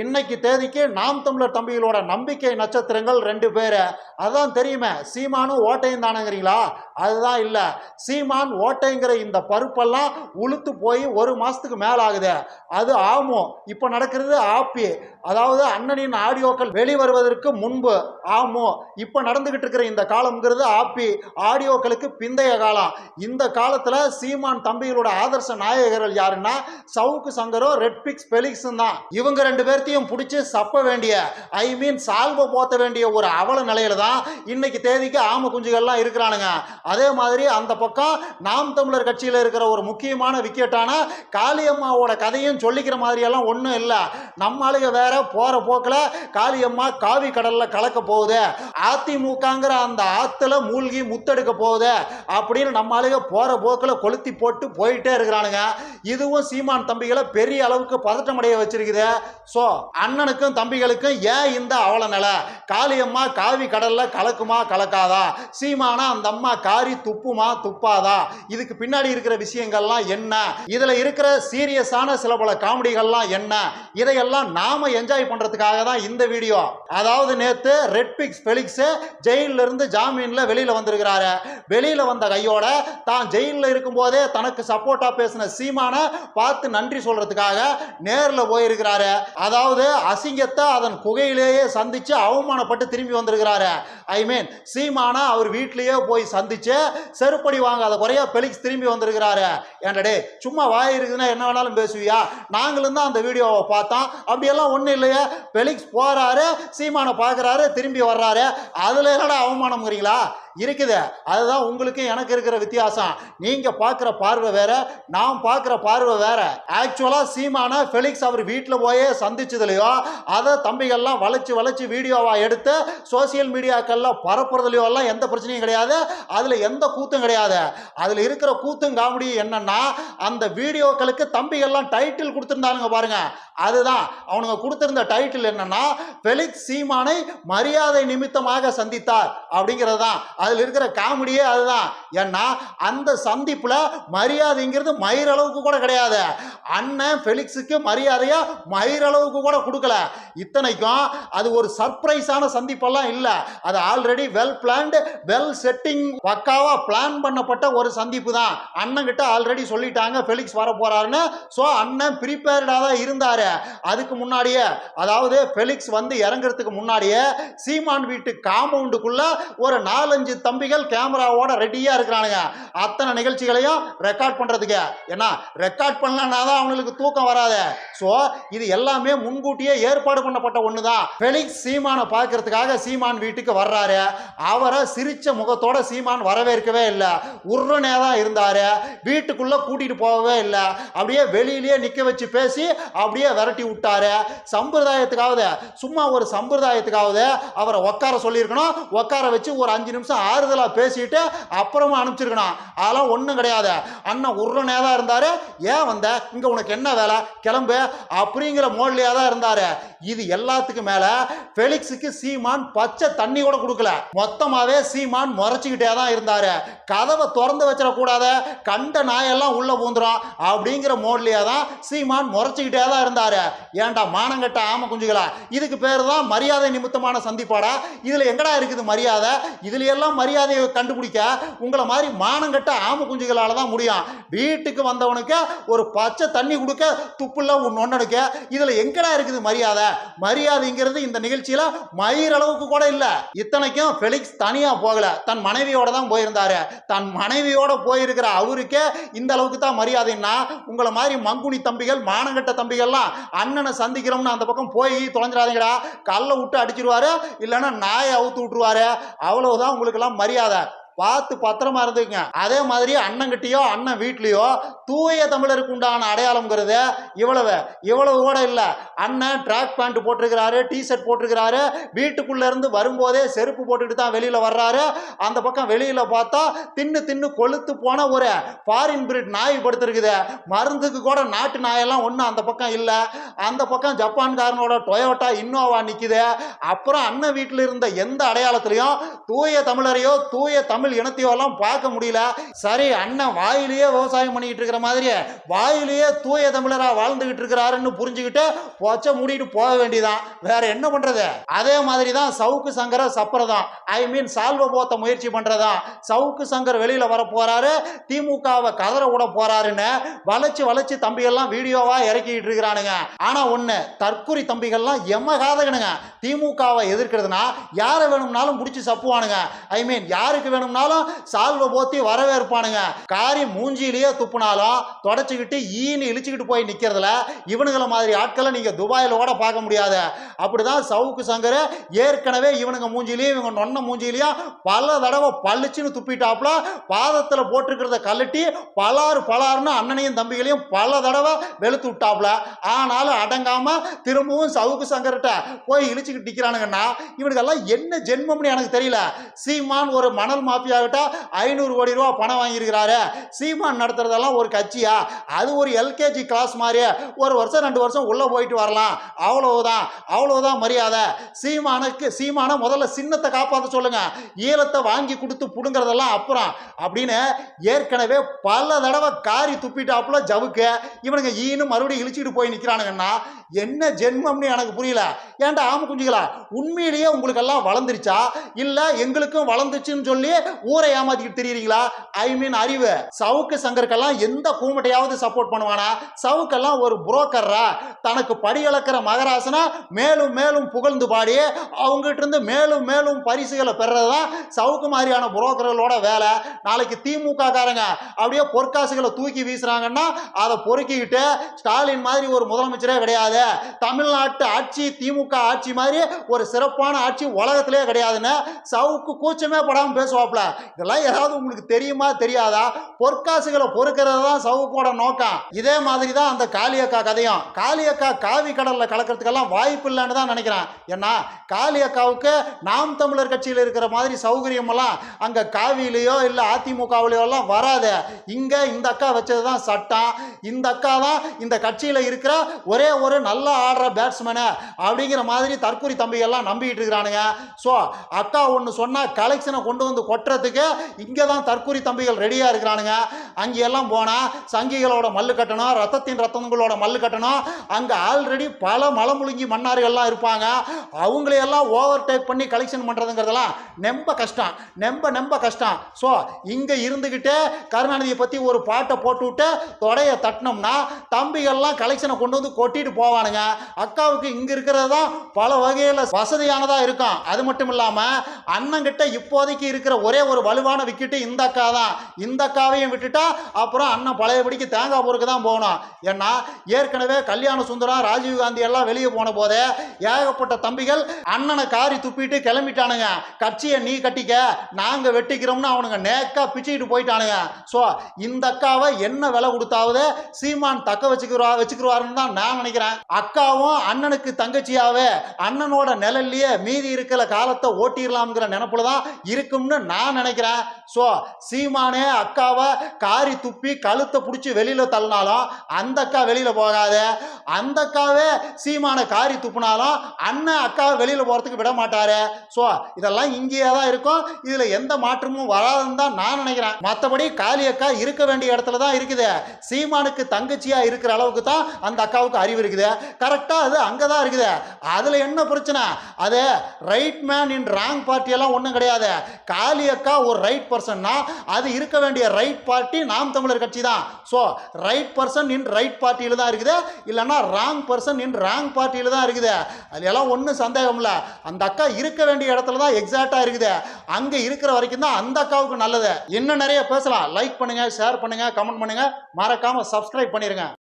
இன்னைக்கு தேதிக்கு நாம் தமிழர் தம்பிகளோட நம்பிக்கை நட்சத்திரங்கள் ரெண்டு பேர். அதான் தெரியுமே சீமானும் ஓட்டையும் தானேங்கிறீங்களா? அதுதான் இல்லை. சீமான் ஓட்டைங்கிற இந்த பருப்பெல்லாம் உளுத்து போய் ஒரு மாதத்துக்கு மேலே ஆகுது அது ஆமும் இப்போ நடக்கிறது ஆப்பி. அதாவது அண்ணனின் ஆடியோக்கள் வெளிவருவதற்கு முன்பு ஆமும் இப்போ நடந்துக்கிட்டு இருக்கிற இந்த காலம்ங்கிறது ஆப்பி. ஆடியோக்களுக்கு பிந்தைய காலம். இந்த காலத்தில் சீமான் தம்பிகளோட ஆதர்ச நாயகர்கள் யாருன்னா சவுக்கு சங்கரும் ரெட் பிக்ஸ் பெலிக்ஸும் தான். இவங்க ரெண்டு பேர் எல்லாத்தையும் பிடிச்சி சப்ப வேண்டிய ஐ மீன் சால்வை போத்த வேண்டிய ஒரு அவல நிலையில தான் இன்னைக்கு தேதிக்கு ஆம குஞ்சுகள்லாம் இருக்கிறானுங்க. அதே மாதிரி அந்த பக்கம் நாம் தமிழர் கட்சியில் இருக்கிற ஒரு முக்கியமான விக்கெட்டான காளியம்மாவோட கதையும் சொல்லிக்கிற மாதிரியெல்லாம் ஒன்றும் இல்லை. நம்ம ஆளுக வேற போகிற போக்கில் காளியம்மா காவி கடலில் கலக்க போகுது. அதிமுகங்கிற அந்த ஆற்றுல மூழ்கி முத்தெடுக்க போகுது அப்படின்னு நம்ம ஆளுக போகிற போக்கில் கொளுத்தி போட்டு போயிட்டே இருக்கிறானுங்க. இதுவும் சீமான் தம்பிகளை பெரிய அளவுக்கு பதட்டமடைய வச்சிருக்குது. ஸோ அண்ணனுக்கும் தம்பிகளுக்கும் ஏன் இந்த அவல நிலை? காளியம்மா காவி கடல்ல கலக்குமா கலக்காதா? சீமானா அந்த அம்மா காரி துப்புமா துப்பாதா? இதுக்கு பின்னாடி இருக்கிற விஷயங்கள்லாம் என்ன? இதுல இருக்கிற சீரியஸான சில பல காமெடிகள்லாம் என்ன? இதையெல்லாம் நாம என்ஜாய் பண்றதுக்காக தான் இந்த வீடியோ. அதாவது நேத்து ரெட் பிக்ஸ் பெலிக்ஸ் ஜெயில இருந்து ஜாமீன்ல வெளியில வந்திருக்கிறாரு. வெளியில வந்த கையோட தான் ஜெயிலில் இருக்கும்போதே தனக்கு சப்போர்ட்டா பேசின சீமானை பார்த்து நன்றி சொல்றதுக்காக நேரில் போயிருக்கிறாரு. அதாவது அதாவது அசிங்கத்தை அதன் குகையிலேயே சந்திச்சு அவமானப்பட்டு திரும்பி வந்திருக்கிறாரு. ஐ மீன் சீமானா அவர் வீட்லேயே போய் சந்திச்சு செருப்படி வாங்காத குறையா பெலிக்ஸ் திரும்பி வந்திருக்கிறாரு. ஏன்டா சும்மா வாய் இருக்குதுன்னா என்ன வேணாலும் பேசுவியா? நாங்களும் தான் அந்த வீடியோவை பார்த்தோம். அப்படியெல்லாம் ஒன்றும் இல்லையே. பெலிக்ஸ் போறாரு சீமானை பார்க்குறாரு திரும்பி வர்றாரு. அதில் என்னடா அவமானம்ங்கிறீங்களா? இருக்குது. அதுதான் உங்களுக்கு எனக்கு இருக்கிற வித்தியாசம். நீங்கள் பார்க்குற பார்வை வேற நான் பார்க்குற பார்வை வேற. ஆக்சுவலாக சீமான ஃபெலிக்ஸ் அவர் வீட்டில் போயே சந்திச்சதுலையோ அதை தம்பிகள்லாம் வளைச்சி வளைச்சி வீடியோவாக எடுத்து சோசியல் மீடியாக்கள்லாம் பரப்புறதுலையோ எல்லாம் எந்த பிரச்சனையும் கிடையாது. அதில் எந்த கூத்தும் கிடையாது. அதில் இருக்கிற கூத்தும் காமெடி என்னன்னா அந்த வீடியோக்களுக்கு தம்பிகள்லாம் டைட்டில் கொடுத்துருந்தானுங்க பாருங்கள் அதுதான். அவனுங்க கொடுத்திருந்த டைட்டில் என்னன்னா ஃபெலிக்ஸ் சீமானை மரியாதை நிமித்தமாக சந்தித்தார் அப்படிங்கிறது தான் அதில் இருக்கிற காமெடியே அதுதான். ஏன்னா அந்த சந்திப்பில் மரியாதைங்கிறது மயிரளவுக்கு கூட கிடையாது. அண்ணன் ஃபெலிக்ஸுக்கு மரியாதையை மயிரளவுக்கு கூட கொடுக்கல. இத்தனைக்கும் அது ஒரு சர்ப்ரைஸான சந்திப்பெல்லாம் இல்லை. அது already well planned well setting பக்காவாக பிளான் பண்ணப்பட்ட ஒரு சந்திப்பு தான். அண்ணன் கிட்ட ஆல்ரெடி சொல்லிட்டாங்க ஃபெலிக்ஸ் வர போறாருன்னு ஸோ அண்ணன் ப்ரிப்பேர்டாக தான் இருந்தார். அதுக்கு முன்னாடியே அதாவது ஃபெலிக்ஸ் வந்து இறங்குறதுக்கு முன்னாடியே சீமான் வீட்டு காம்பவுண்டுக்குள்ள ஒரு நாலஞ்சு தம்பிகள் கேமராவோட ரெடியா இருக்கிறானுங்க. அத்தனை நிகழ்ச்சிகளையும் ரெக்கார்ட் பண்றதுக்கு. ஏன்னா ரெக்கார்ட் பண்ணலன்னா தான் அவங்களுக்கு தூக்கம் வராது. ஸோ இது எல்லாமே முன்கூட்டியே ஏற்பாடு பண்ணப்பட்ட ஒன்று தான் ஃபெலிக்ஸ் சீமானை பார்க்கறதுக்காக சீமான் வீட்டுக்கு வர்றாரு. அவரை சிரிச்ச முகத்தோட சீமான் வரவேற்கவே இல்லை. உருனே தான் இருந்தாரு. வீட்டுக்குள்ள கூட்டிட்டு போகவே இல்லை. அப்படியே வெளியிலேயே நிக்க வச்சு பேசி அப்படியே விரட்டி விட்டாரு. சம்பிரதாயத்துக்காவது சும்மா ஒரு சம்பிரதாயத்துக்காவது அவரை உட்கார சொல்லியிருக்கணும். உட்கார வச்சு ஒரு அஞ்சு நிமிஷம் ஆறுதலா பேசிட்டு அப்புறமா அனுப்பிச்சிருக்கணும். அதெல்லாம் ஒன்றும் கிடையாது. அண்ணன் உருனே தான் இருந்தார். ஏன் வந்த? இங்கே உனக்கு என்ன வேலை? கிளம்பு. அப்படிங்கிற மோட்லயே தான் இருந்தாரு. இது எல்லாத்துக்கும் மேல ஃபெலிக்ஸுக்கு சீமான் பச்சை தண்ணி கூட கொடுக்கல. மொத்தமாவே சீமான் முறைச்சிக்கிட்டே தான் இருந்தாரு. கதவை திறந்து வச்சிடக்கூடாத கண்ட நாயெல்லாம் உள்ள பூந்துடும் அப்படிங்கிற மோட்லயே தான் சீமான் முறைச்சிக்கிட்டே தான் இருந்தார். ஏன்டா மானங்கட்ட ஆம குஞ்சுகளா? இதுக்கு பேர் தான் மரியாதை நிமித்தமான சந்திப்பாடா. இதில் எங்கடா இருக்குது மரியாதை? இதுல எல்லாம் மரியாதையை கண்டுபிடிக்க உங்களை மாதிரி மானங்கட்ட ஆம குஞ்சுகளால தான் முடியும். வீட்டுக்கு வந்தவனுக்கு ஒரு பச்சை தண்ணி கொடுக்க துப்புள்ள ஒன்னொன்னுக்கு இதில் எங்கடா இருக்குது மரியாதை? மரியாதைங்கிறது இந்த நிகழ்ச்சியில மயிரளவுக்கு கூட இல்லை. இத்தனைக்கும் ஃபெலிக்ஸ் தனியாக போகல. தன் மனைவியோட தான் போயிருந்தாரு. தன் மனைவியோட போயிருக்கிற அவருக்கே இந்த அளவுக்கு தான் மரியாதைன்னா உங்களை மாதிரி மங்குனி தம்பிகள் மானங்கட்ட தம்பிகள்லாம் அண்ணனை சந்திக்கிறோம்னு அந்த பக்கம் போய் தொலைஞ்சிடாதீங்கடா. கல்லை விட்டு அடிச்சிருவாரு இல்லைன்னா நாயை அவுத்து விட்டுருவாரு. அவ்வளவுதான் உங்களுக்கெல்லாம் மரியாதை. பார்த்து பத்திரமா இருந்துக்குங்க. அதே மாதிரி அண்ணங்கிட்டயோ அண்ணன் வீட்லேயோ தூய தமிழருக்கு உண்டான அடையாளம்ங்கிறது இவ்வளவு இவ்வளவு கூட இல்லை. அண்ணன் ட்ராக் பேண்ட் போட்டிருக்கிறாரு டிஷர்ட் போட்டிருக்கிறாரு வீட்டுக்குள்ள இருந்து வரும்போதே செருப்பு போட்டுட்டு தான் வெளியில் வர்றாரு. அந்த பக்கம் வெளியில் பார்த்தா தின்னு தின்னு கொளுத்து போன ஒரு ஃபாரின் பிரிட் நாய் படுத்திருக்குது. மருந்துக்கு கூட நாட்டு நாயெல்லாம் ஒன்றும் அந்த பக்கம் இல்லை. அந்த பக்கம் ஜப்பான்காரனோட டொயோட்டா இன்னோவா நிற்குது அப்புறம் அண்ணன் வீட்டில் இருந்த எந்த அடையாளத்திலையும் தூய தமிழரையோ தூய தமிழ் தமிழ் இனத்தையோ எல்லாம் பார்க்க முடியல. சரி அண்ணன் வாயிலேயே விவசாயம் பண்ணிக்கிட்டு இருக்கிற மாதிரி வாயிலேயே தூய தமிழராக வாழ்ந்துகிட்டு இருக்கிறாருன்னு புரிஞ்சுக்கிட்டு பொச்ச மூடிட்டு போக வேண்டியதான் வேற என்ன பண்றது? அதே மாதிரி தான் சவுக்கு சங்கர சப்பரதான் ஐ மீன் சால்வ போத்த முயற்சி பண்றதா சவுக்கு சங்கர் வெளியில வர போறாரு திமுகவை கதற விட போறாருன்னு வளைச்சு வளைச்சு தம்பிகள்லாம் வீடியோவா இறக்கிட்டு இருக்கிறானுங்க. ஆனா ஒண்ணு தற்கொலை தம்பிகள்லாம் எம்ம காதகனுங்க திமுகவை எதிர்க்கிறதுனா யாரை வேணும்னாலும் பிடிச்சி சப்புவானுங்க. ஐ மீன் யாருக்கு வேணும் வேணும்னாலும் சால்வ போத்தி வரவேற்பானுங்க. காரி மூஞ்சியிலேயே துப்புனாலும் தொடச்சிக்கிட்டு ஈன்னு இழிச்சுக்கிட்டு போய் நிக்கிறதுல இவனுங்கள மாதிரி ஆட்களை நீங்க துபாயில் கூட பார்க்க முடியாது. அப்படிதான் சவுக்கு சங்கர் ஏற்கனவே இவனுங்க மூஞ்சிலையும் இவங்க நொன்ன மூஞ்சிலையும் பல தடவை பளிச்சுன்னு துப்பிட்டாப்புல பாதத்தில் போட்டிருக்கிறத கழட்டி பலாறு பலாறுன்னு அண்ணனையும் தம்பிகளையும் பல தடவை வெளுத்து விட்டாப்புல. ஆனாலும் அடங்காம திரும்பவும் சவுக்கு சங்கர்கிட்ட போய் இழிச்சுக்கிட்டு நிற்கிறானுங்கன்னா இவனுக்கெல்லாம் என்ன ஜென்மம்னு எனக்கு தெரியல. சீமான் ஒரு மணல் மாஃபியாகிட்ட ஐநூறு கோடி ரூபா பணம் வாங்கியிருக்கிறாரு. சீமான் நடத்துறதெல்லாம் ஒரு கட்சியா? அது ஒரு எல்கேஜி கிளாஸ் மாதிரி ஒரு வருஷம் ரெண்டு வருஷம் உள்ளே போயிட்டு வரலாம். அவ்வளவுதான். அவ்வளவுதான் மரியாதை. சீமானுக்கு சீமான முதல்ல சின்னத்தை காப்பாற்ற சொல்லுங்க. ஈழத்தை வாங்கி கொடுத்து புடுங்கிறதெல்லாம் அப்புறம். அப்படின்னு ஏற்கனவே பல தடவை காரி துப்பிட்டாப்புல ஜவுக்கு. இவனுங்க ஈன்னு மறுபடியும் இழிச்சிட்டு போய் நிற்கிறானுங்கன்னா என்ன ஜென்மம்னு எனக்கு புரியல. ஏன்டா ஆம குஞ்சுகளா? உண்மையிலேயே உங்களுக்கெல்லாம் வளர்ந்துருச்சா? இல்லை எங்களுக்கும் வளர்ந்துச்சுன்னு சொல்லி ஊரை ஏமாத்திக்கிட்டு தெரியுறீங்களா? ஐ மீன் அறிவு. சவுக்கு சங்கருக்கெல்லாம் எந்த கூமட்டையாவது சப்போர்ட் பண்ணுவானா? சவுக்கெல்லாம் ஒரு புரோக்கர்ரா தனக்கு படியளக்கிற மகராசனா மேலும் மேலும் புகழ்ந்து பாடி அவங்ககிட்ட இருந்து மேலும் மேலும் பரிசுகளை பெறதான் தான் சவுக்கு மாதிரியான புரோக்கர்களோட வேலை. நாளைக்கு திமுக காரங்க அப்படியே பொற்காசுகளை தூக்கி வீசுறாங்கன்னா அதை பொறுக்கிக்கிட்டு ஸ்டாலின் மாதிரி ஒரு முதலமைச்சரே கிடையாது. தமிழ்நாட்டு ஆட்சி திமுக ஆட்சி மாதிரி ஒரு சிறப்பான ஆட்சி உலகத்திலே கிடையாதுன்னு சவுக்கு கூச்சமே படாமல் பேசுவாப்ல. இதெல்லாம் ஏதாவது உங்களுக்கு தெரியுமா தெரியாதா? பொற்காசுகளை பொறுக்கிறது தான் சவுக்கோட நோக்கம். இதே மாதிரி தான் அந்த காளியக்கா கதையும். காளியக்கா காவி கடல்ல கலக்கிறதுக்கெல்லாம் வாய்ப்பு இல்லைன்னு தான் நினைக்கிறேன். ஏன்னா காளியக்காவுக்கு நாம் தமிழர் கட்சியில் இருக்கிற மாதிரி சௌகரியம் எல்லாம் அங்க இல்லை அதிமுகவிலையோ எல்லாம் வராது. இங்க இந்த அக்கா வச்சது தான் சட்டம். இந்த அக்கா தான் இந்த கட்சியில இருக்கிற ஒரே ஒரு நல்ல ஆடுற பேட்ஸ்மேனு அப்படிங்கிற மாதிரி தற்கொலை தம்பிகள்லாம் நம்பிக்கிட்டு இருக்கிறானுங்க. ஸோ அக்கா ஒன்று சொன்னால் கலெக்ஷனை கொண்டு வந்து கொட்டுறதுக்கு இங்கே தான் தற்கூரி தம்பிகள் ரெடியாக இருக்கிறானுங்க. அங்கெல்லாம் போனால் சங்கிகளோட மல்லு கட்டணும் ரத்தத்தின் ரத்தங்களோட மல்லு கட்டணும். அங்கே ஆல்ரெடி பல மலமுழுங்கி மன்னார்கள்லாம் இருப்பாங்க. அவங்களையெல்லாம் ஓவர் டேக் பண்ணி கலெக்ஷன் பண்ணுறதுங்கிறதெல்லாம் நெம்ப கஷ்டம். நெம்ப நெம்ப கஷ்டம். ஸோ இங்கே இருந்துக்கிட்டு கருணாநிதியை பற்றி ஒரு பாட்டை போட்டு விட்டு தொடையை தட்டினோம்னா தம்பிகள்லாம் கலெக்ஷனை கொண்டு வந்து கொட்டிட்டு போவானுங்க. அக்காவுக்கு இங்கே இருக்கிறது தான் பல வகையில் வசதியானதாக இருக்கும். அது மட்டும் இல்லாமல் அண்ணங்கிட்ட இப்போதைக்கு இருக்கிற ஒரே ஒரு வலுவான விக்கெட்டு இந்த அக்கா தான். இந்த அக்காவையும் விட்டுட்டா அப்புறம் அண்ணன் பழையபடிக்கு தேங்காய் பொறுக்கு தான் போகணும். ஏன்னா ஏற்கனவே கல்யாண சுந்தரம் ராஜீவ் காந்தி எல்லாம் வெளியே போன போதே ஏகப்பட்ட தம்பிகள் அண்ணனை காரி துப்பிட்டு கிளம்பிட்டானுங்க. கட்சியை நீ கட்டிக்க நாங்கள் வெட்டிக்கிறோம்னு அவனுங்க நேக்கா பிச்சுக்கிட்டு போயிட்டானுங்க. ஸோ இந்த அக்காவை என்ன விலை கொடுத்தாவது சீமான் தக்க வச்சுக்கிறா வச்சுக்கிறாருன்னு தான் நான் நினைக்கிறேன். அக்காவும் அண்ணனுக்கு தங்கச்சியாவே அண்ணனோட நிழல்லையே மீதி இருக்கிற காலத்தை ஓட்டிடலாம்ங்கிற நினப்புல தான் இருக்கும்னு நான் நினைக்கிறேன். ஸோ சீமானே அக்காவை காரி துப்பி கழுத்தை பிடிச்சி வெளியில தள்ளினாலும் அந்த அக்கா வெளியில போகாத. அந்த அக்காவே சீமானை காரி துப்புனாலும் அண்ணன் அக்காவை வெளியில போறதுக்கு விட மாட்டாரு. ஸோ இதெல்லாம் இங்கேயே தான் இருக்கும். இதில் எந்த மாற்றமும் வராதுன்னு தான் நான் நினைக்கிறேன். மற்றபடி காளி அக்கா இருக்க வேண்டிய இடத்துல தான் இருக்குது. சீமானுக்கு தங்கச்சியா இருக்கிற அளவுக்கு தான் அந்த அக்காவுக்கு அறிவு இருக்குது. கரெக்டா அது அங்கே தான் இருக்குது. அதுல என்ன பிரச்சனை? அது right man in wrong party எல்லாம் ஒன்றும் கிடையாது. காளி அக்கா ஒரு ரைட் பர்சன்னா அது இருக்க வேண்டிய ரைட் பார்ட்டி நாம் தமிழர் கட்சி தான். So right person in right பார்ட்டியில் தான் இருக்குது. இல்லைன்னா ராங் பர்சன் இன் ராங் பார்ட்டியில் தான் இருக்குது. அதுல எல்லாம் ஒன்றும் சந்தேகம் இல்லை. அந்த அக்கா இருக்க வேண்டிய இடத்துல தான் எக்ஸாக்டாக இருக்குது. அங்கே இருக்கிற வரைக்கும் தான் அந்த அக்காவுக்கு நல்லது. இன்னும் நிறைய பேசலாம். லைக் பண்ணுங்கள் ஷேர் பண்ணுங்க கமெண்ட் பண்ணுங்க. மறக்காமல் சப்ஸ்கிரைப் பண்ணிடுங்க